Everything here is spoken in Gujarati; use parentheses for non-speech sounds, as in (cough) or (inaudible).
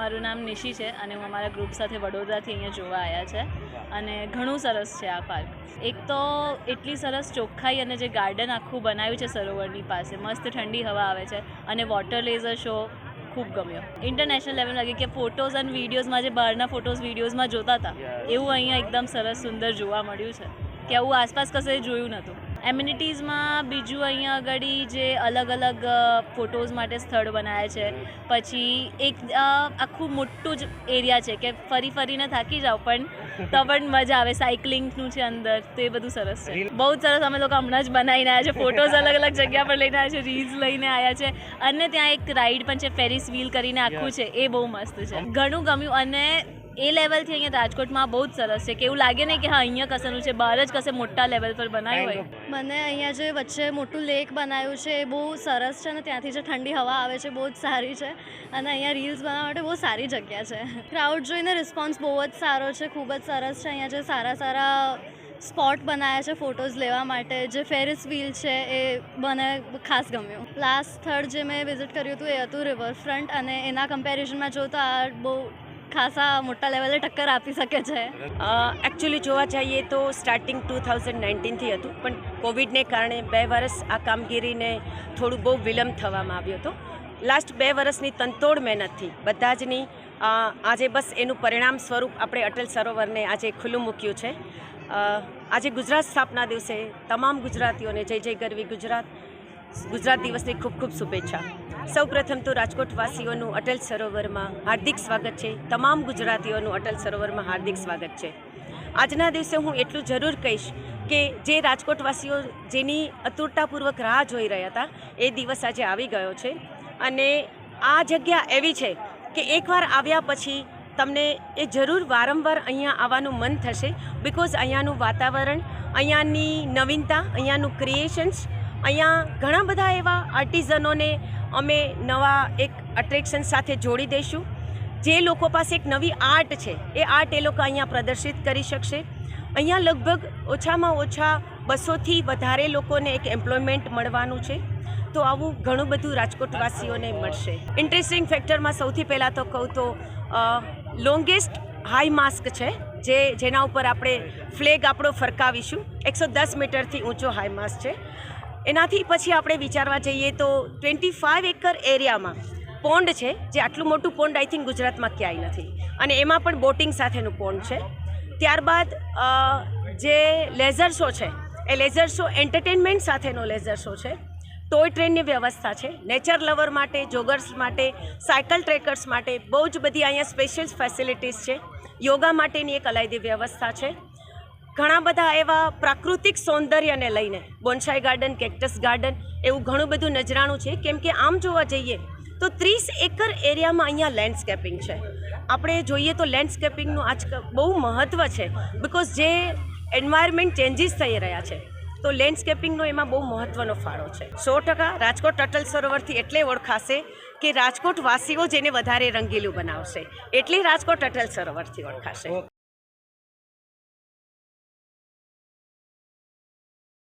મારું નામ નિશી છે અને હું અમારા ગ્રુપ સાથે વડોદરાથી અહીંયા જોવા આવ્યા છે. અને ઘણું સરસ છે આ પાર્ક એક તો એટલી સરસ ચોખ્ખાઈ અને જે ગાર્ડન આખું બનાવ્યું છે સરોવરની પાસે મસ્ત ઠંડી હવા આવે છે અને વોટર લેઝર શો ખૂબ ગમ્યો. ઇન્ટરનેશનલ લેવલ લાગે કે ફોટોઝ અને વિડીયોઝમાં જે બહારના ફોટોઝ વિડીયોઝમાં જોતા હતા એવું અહીંયા એકદમ સરસ સુંદર જોવા મળ્યું છે. કે આવું આસપાસ કશે જોયું નહોતું. એમ્યુનિટીઝમાં બીજું અહીંયા આગળ જે અલગ અલગ ફોટોઝ માટે સ્થળ બનાવ્યા છે. પછી એક આખું મોટું જ એરિયા છે કે ફરી ફરીને થાકી જાઓ પણ તો પણ મજા આવે. સાયકલિંગનું છે અંદર તો એ બધું સરસ છે. બહુ જ સરસ અમે લોકો હમણાં જ બનાવીને આવ્યા છે. ફોટોઝ (laughs) અલગ અલગ જગ્યા પર લઈને આવ્યા છે રીલ્સ લઈને આવ્યા છે. અને ત્યાં એક રાઈડ પણ છે ફેરિસ વ્હીલ કરીને આખું છે એ બહુ મસ્ત છે. ઘણું ગમ્યું અને એ લેવલથી અહીંયા રાજકોટમાં બહુ જ સરસ છે કે એવું લાગે ને કે હા અહીંયા કસેનું છે બહાર જ કશે મોટા લેવલ પર બનાવ્યું હોય. મને અહીંયા જે વચ્ચે મોટું લેક બનાવ્યું છે એ બહુ સરસ છે અને ત્યાંથી જે ઠંડી હવા આવે છે બહુ જ સારી છે. અને અહીંયા રીલ્સ બનાવવા માટે બહુ સારી જગ્યા છે. ક્રાઉડ જોઈને રિસ્પોન્સ બહુ જ સારો છે ખૂબ જ સરસ છે અહીંયા જે સારા સારા સ્પોટ બનાવ્યા છે ફોટોઝ લેવા માટે. જે ફેરિસ વ્હીલ છે એ મને ખાસ ગમ્યું. લાસ્ટ સ્થળ જે મેં વિઝિટ કર્યું હતું એ હતું રિવરફ્રન્ટ અને એના કમ્પેરિઝનમાં જો તો આ બહુ ખાસા મોટા લેવલે ટક્કર આપી શકે છે. એકચ્યુઅલી જોવા જઈએ તો સ્ટાર્ટિંગ ટુ થાઉઝન્ડ નાઇન્ટીનથી હતું, પણ કોવિડને કારણે બે વર્ષ આ કામગીરીને થોડું બહુ વિલંબ થવામાં આવ્યો હતો. લાસ્ટ બે વર્ષની તંતોડ મહેનતથી બધા જની આજે બસ એનું પરિણામ સ્વરૂપ આપણે અટલ સરોવરને આજે ખુલ્લું મૂક્યું છે. આજે ગુજરાત સ્થાપના દિવસે તમામ ગુજરાતીઓને જય જય ગરવી ગુજરાત. ગુજરાત દિવસની ખૂબ ખૂબ શુભેચ્છા. સૌ પ્રથમ તો રાજકોટવાસીઓનું અટલ સરોવરમાં હાર્દિક સ્વાગત છે. તમામ ગુજરાતીઓનું અટલ સરોવરમાં હાર્દિક સ્વાગત છે. આજના દિવસે હું એટલું જરૂર કહીશ કે જે રાજકોટવાસીઓ જેની અતુરતાપૂર્વક રાહ જોઈ રહ્યા હતા, એ દિવસ આજે આવી ગયો છે. અને આ જગ્યા એવી છે કે એકવાર આવ્યા પછી તમને એ જરૂર વારંવાર અહીંયા આવવાનું મન થશે બિકોઝ અહીંયાનું વાતાવરણ, અહીંયાની નવીનતા, અહીંયાનું ક્રિએશન્સ અહીંયા ઘણા બધા એવા આર્ટિઝનોને અમે નવા એક અટ્રેક્શન સાથે જોડી દઈશું. જે લોકો પાસે એક નવી આર્ટ છે, એ આર્ટ એ લોકો અહીંયા પ્રદર્શિત કરી શકશે. અહીંયા લગભગ ઓછામાં ઓછા બસોથી વધારે લોકોને એક એમ્પ્લોયમેન્ટ મળવાનું છે. તો આવું ઘણું બધું રાજકોટવાસીઓને મળશે. ઇન્ટરેસ્ટિંગ ફેક્ટરમાં સૌથી પહેલાં તો કહું તો લોંગેસ્ટ હાઈ માસ્ક છે, જે જેના ઉપર આપણે ફ્લેગ આપણો ફરકાવીશું. એકસો દસ મીટરથી ઊંચો હાઈ માસ્ક છે. એનાથી પછી આપણે વિચારવા જઈએ તો ટ્વેન્ટી ફાઇવ એકર એરિયામાં પોન્ડ છે, જે આટલું મોટું પોન્ડ આઈ થિંક ગુજરાતમાં ક્યાંય નથી. અને એમાં પણ બોટિંગ સાથેનું પોન્ડ છે. ત્યારબાદ જે લેઝર શો છે, એ લેઝર શો એન્ટરટેનમેન્ટ સાથેનો લેઝર શો છે. ટોય ટ્રેનની વ્યવસ્થા છે. નેચર લવર માટે જોગર્સ માટે સાયકલ ટ્રેકર્સ માટે બહુ જ બધી અહીંયા સ્પેશિયલ ફેસિલિટીઝ છે. યોગા માટેની એક અલાયદી વ્યવસ્થા છે. ઘણા બધા એવા પ્રાકૃતિક સૌંદર્યને લઈને બોન્સાઈ ગાર્ડન કેક્ટસ ગાર્ડન એવું ઘણું બધું નજરાણું છે. કેમ કે આમ જોવા જઈએ, તો ત્રીસ એકર એરિયામાં અહીંયા લેન્ડસ્કેપિંગ છે. આપણે જોઈએ તો લેન્ડસ્કેપિંગનું આજ બહુ મહત્ત્વ છે બિકોઝ જે એન્વાયરમેન્ટ ચેન્જીસ થઈ રહ્યા છે, તો લેન્ડસ્કેપિંગનો એમાં બહુ મહત્ત્વનો ફાળો છે. સો ટકા રાજકોટ અટલ સરોવરથી એટલે ઓળખાશે કે રાજકોટ વાસીઓ જેને વધારે રંગીલું બનાવશે, એટલે રાજકોટ અટલ સરોવરથી ઓળખાશે.